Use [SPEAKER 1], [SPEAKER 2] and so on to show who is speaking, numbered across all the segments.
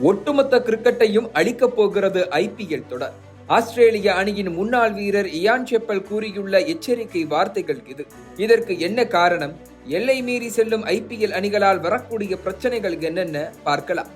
[SPEAKER 1] ஒட்டுமொத்த கிரிக்கெட்டையும் அழிக்கப் போகிறது ஐபிஎல் தொடர். ஆஸ்திரேலிய அணியின் முன்னாள் வீரர் இயான் செப்பல் கூறியுள்ள எச்சரிக்கை வார்த்தைகள் இது. இதற்கு என்ன காரணம்? எல்லை மீறி செல்லும் ஐபிஎல் அணிகளால் வரக்கூடிய பிரச்சனைகள் என்னென்ன பார்க்கலாம்.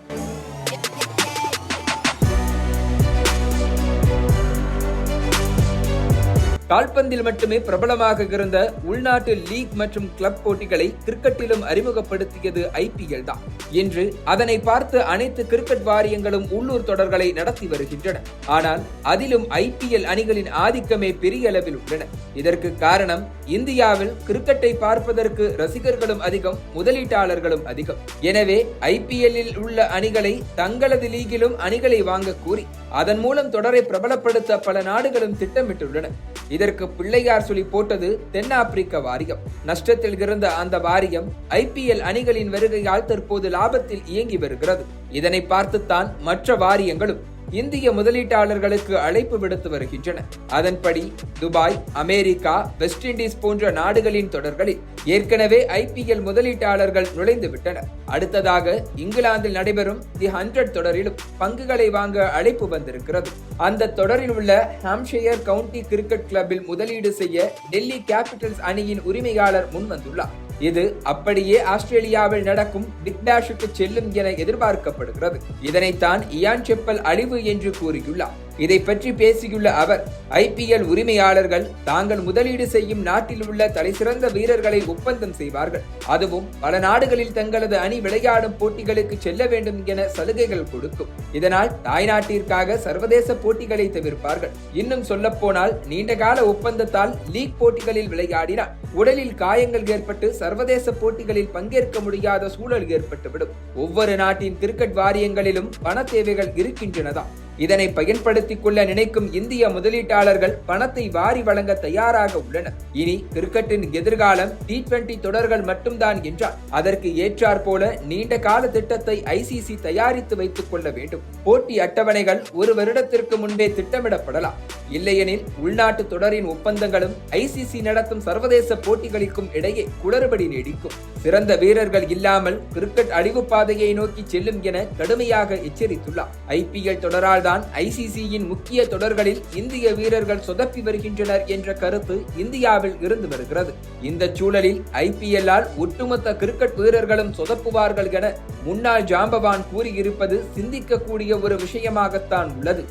[SPEAKER 1] கால்பந்தில் மட்டுமே பிரபலமாக இருந்த உள்நாட்டு லீக் மற்றும் கிளப் போட்டிகளை கிரிக்கெட்டிலும் அறிமுகப்படுத்தியது ஐபிஎல் தான். இன்று அதனை பார்த்து அனைத்து கிரிக்கெட் வாரியங்களும் உள்ளூர் தொடர்களை நடத்தி வருகின்றன. ஆனால் அதிலும் ஐபிஎல் அணிகளின் ஆதிக்கமே பெரிய அளவில் உள்ளன. இதற்கு காரணம் இந்தியாவில் கிரிக்கெட்டை பார்ப்பதற்கு ரசிகர்களும் அதிகம் முதலீட்டாளர்களும் அதிகம். எனவே ஐபிஎல்லில் உள்ள அணிகளை தங்களது லீகிலும் அணிகளை வாங்க கூறி அதன் மூலம் தொடரை பிரபலப்படுத்த பல நாடுகளும் திட்டமிட்டுள்ளன. இதற்கு பிள்ளையார் சொல்லி போட்டது தென்னாப்பிரிக்க வாரியம். நஷ்டத்தில் இருந்த அந்த வாரியம் ஐபிஎல் அணிகளின் வருகையால் தற்போது லாபத்தில் இயங்கி வருகிறது. இதனை பார்த்துத்தான் மற்ற வாரியங்களும் இந்திய முதலீட்டாளர்களுக்கு அழைப்பு விடுத்து வருகின்றன. அதன்படி துபாய் அமெரிக்கா வெஸ்ட் இண்டீஸ் போன்ற நாடுகளின் தொடர்களில் ஏற்கனவே ஐபிஎல் முதலீட்டாளர்கள் நுழைந்து விட்டனர். அடுத்ததாக இங்கிலாந்தில் நடைபெறும் தி ஹண்ட்ரட் தொடரிலும் பங்குகளை வாங்க அழைப்பு வந்திருக்கிறது. அந்த தொடரில் உள்ள ஹாம்ஷயர் கவுண்டி கிரிக்கெட் கிளப்பில் முதலீடு செய்ய டெல்லி கேபிட்டல்ஸ் அணியின் உரிமையாளர் முன்வந்துள்ளார். இது அப்படியே ஆஸ்திரேலியாவில் நடக்கும் பிக் பேஷுக்கு செல்லும் என எதிர்பார்க்கப்படுகிறது. இதனைத்தான் இயான் செப்பல் அழிவு என்று கூறியுள்ளார். இதை பற்றி பேசியுள்ள அவர் ஐபிஎல் உரிமையாளர்கள் தாங்கள் முதலீடு செய்யும் நாட்டில் உள்ள தலைசிறந்த வீரர்களை ஒப்பந்தம் செய்வார்கள். அதுவும் பல நாடுகளில் தங்களது அணி விளையாடும் போட்டிகளுக்கு செல்ல வேண்டும் என சலுகைகள் கொடுக்கும். இதனால் தாய்நாட்டிற்காக சர்வதேச போட்டிகளை தவிர்ப்பார்கள். இன்னும் சொல்ல போனால் நீண்டகால ஒப்பந்தத்தால் லீக் போட்டிகளில் விளையாடினால் உடலில் காயங்கள் ஏற்பட்டு சர்வதேச போட்டிகளில் பங்கேற்க முடியாத சூழல் ஏற்பட்டுவிடும். ஒவ்வொரு நாட்டின் கிரிக்கெட் வாரியங்களிலும் பண தேவைகள் இருக்கின்றனதான் இதனை பயன்படுத்திக் கொள்ள நினைக்கும் இந்திய முதலீட்டாளர்கள் பணத்தை வாரி வழங்க தயாராக உள்ளனர். இனி கிரிக்கெட்டின் எதிர்காலம் டி டுவெண்டி தொடர்கள் மட்டும்தான் என்றால் அதற்கு ஏற்றாற் போல நீண்ட கால திட்டத்தை ஐசிசி தயாரித்து வைத்துக் கொள்ள வேண்டும். போட்டி அட்டவணைகள் ஒரு வருடத்திற்கு முன்பே திட்டமிடப்படலாம். இல்லையெனில் உள்நாட்டு தொடரின் ஒப்பந்தங்களும் ஐசிசி நடத்தும் சர்வதேச போட்டிகளுக்கும் இடையே குளறுபடி நீடிக்கும். சிறந்த வீரர்கள் இல்லாமல் கிரிக்கெட் அழிவு பாதையை நோக்கி செல்லும் என கடுமையாக எச்சரித்துள்ளார். ஐபிஎல் தொடரால் தான் ஐசிசியின் முக்கிய தொடர்களில் இந்திய வீரர்கள் சொதப்பி வருகின்றனர் என்ற கருத்து இந்தியாவில் இருந்து வருகிறது. இந்த சூழலில் ஐபிஎல்லால் ஒட்டுமொத்த கிரிக்கெட் வீரர்களும் சொதப்புவார்கள் என முன்னாள் ஜாம்பவான் கூறியிருப்பது சிந்திக்கக்கூடிய ஒரு விஷயமாகத்தான் உள்ளது.